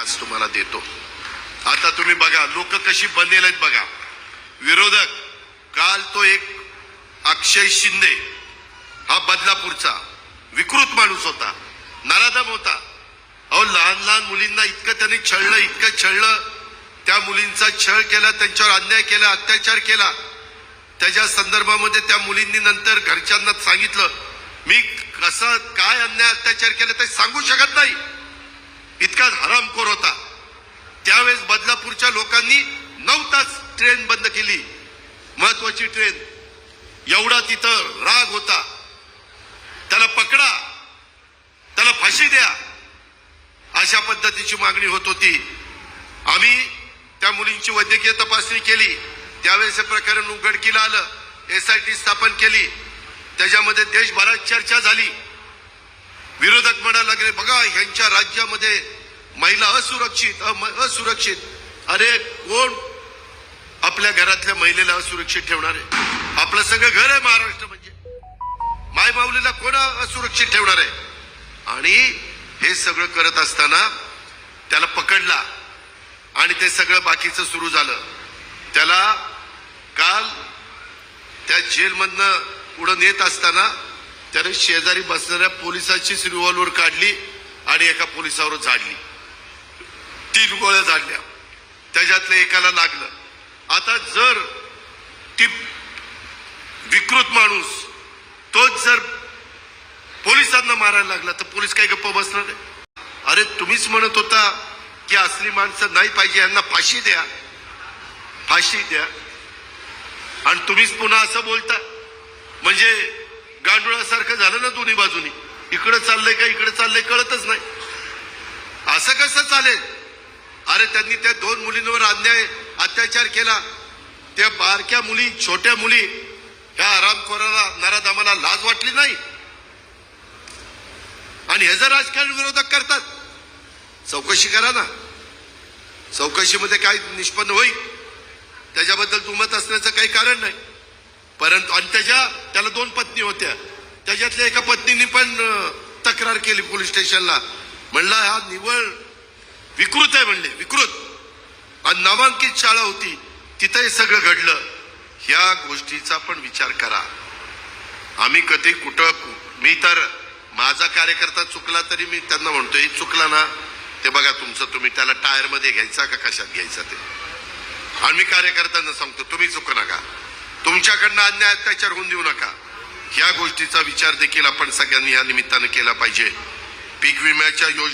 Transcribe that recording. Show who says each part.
Speaker 1: आज तुम्हाला देतो. आता तुम्ही बघा लोक कशी बनेल आहेत बघा. विरोधक काल तो एक अक्षय शिंदे हा बदलापूरचा विकृत माणूस होता. नराधम होता. अहो लहान लहान मुलींना इतकं त्यांनी छळलं इतकं छळलं. त्या मुलींचा छळ केला त्यांच्यावर अन्याय केला अत्याचार केला. त्याच्या संदर्भामध्ये त्या मुलींनी नंतर घरच्यांना सांगितलं मी कसं काय अन्याय अत्याचार केला ते सांगू शकत नाही. इतकाच हरामखोर होता. त्यावेळेस बदलापूरच्या लोकांनी नऊ तास ट्रेन बंद केली. महत्वाची ट्रेन. एवढा तिथं राग होता. त्याला पकडा. त्याला फाशी द्या. अशा पद्धतीची मागणी होत होती. आम्ही त्या मुलींची वैद्यकीय तपासणी केली. त्यावेळेस हे प्रकरण उघडकीला आलं. एसआयटी स्थापन केली. त्याच्यामध्ये देशभरात चर्चा झाली. विरोधक म्हणायला लागले बघा ह्यांच्या राज्यामध्ये महिला असुरक्षित अम- असुरक्षित. अरे कोण? आपल्या घरातल्या महिलेला असुरक्षित ठेवणार आहे. आपलं सगळं घर आहे महाराष्ट्र म्हणजे. मायमाऊलीला कोण असुरक्षित ठेवणार आहे? आणि हे सगळं करत असताना त्याला पकडला आणि ते सगळं बाकीचं सुरू झालं. त्याला काल त्या जेलमधनं पुढं नेत असताना त्याने शेजारी बसणाऱ्या पोलिसाचीच रिव्हॉल्वर काढली आणि एका पोलिसावर झाडली. तीन गोळ्या झाडल्या. त्याच्यातलं एकाला लागलं. आता जर ती विकृत माणूस तोच जर पोलिसांना मारायला लागला तर पोलीस काय गप्प बसणार आहे? अरे तुम्हीच म्हणत होता की असली माणसं नाही पाहिजे यांना फाशी द्या. फाशी द्या. आणि तुम्हीच पुन्हा असं बोलता. म्हणजे गांडुळासारखं झालं ना दोन्ही बाजूनी. इकडं चाललंय का इकडे चाललंय कळतच नाही. असं कसं चालेल? अरे त्यांनी त्या दोन मुलींवर अन्याय अत्याचार केला. त्या बारक्या मुली छोट्या मुली ह्या आरामखोराला नराधामाला लाज वाटली नाही? आणि हे जर राजकारण विरोधक करतात चौकशी करा ना. चौकशीमध्ये काय निष्पन्न होईल? त्याच्याबद्दल दुमत असण्याचं काही कारण नाही. परंतु आणि त्याच्या त्याला दोन पत्नी होत्या. त्याच्यातल्या एका पत्नीने पण तक्रार केली पोलीस स्टेशनला. म्हणला हा निवळ विकृत आहे म्हणले. विकृत. आणि नामांकित शाळा होती. तिथं हे सगळं घडलं. ह्या गोष्टीचा पण विचार करा. आम्ही कधी कुठं मी तर माझा कार्यकर्ता चुकला तरी मी त्यांना म्हणतो हे चुकला ना. ते बघा तुमचं तुम्ही त्याला टायरमध्ये घ्यायचा का कशात घ्यायचा ते? आणि मी कार्यकर्त्यांना सांगतो तुम्ही चुकू नका. तुमच्याकडनं अन्याय अत्याचार होऊन देऊ नका. या गोष्टीचा विचार देखील आपण सगळ्यांनी या निमित्तानं केला पाहिजे. पीक विम्याच्या योजना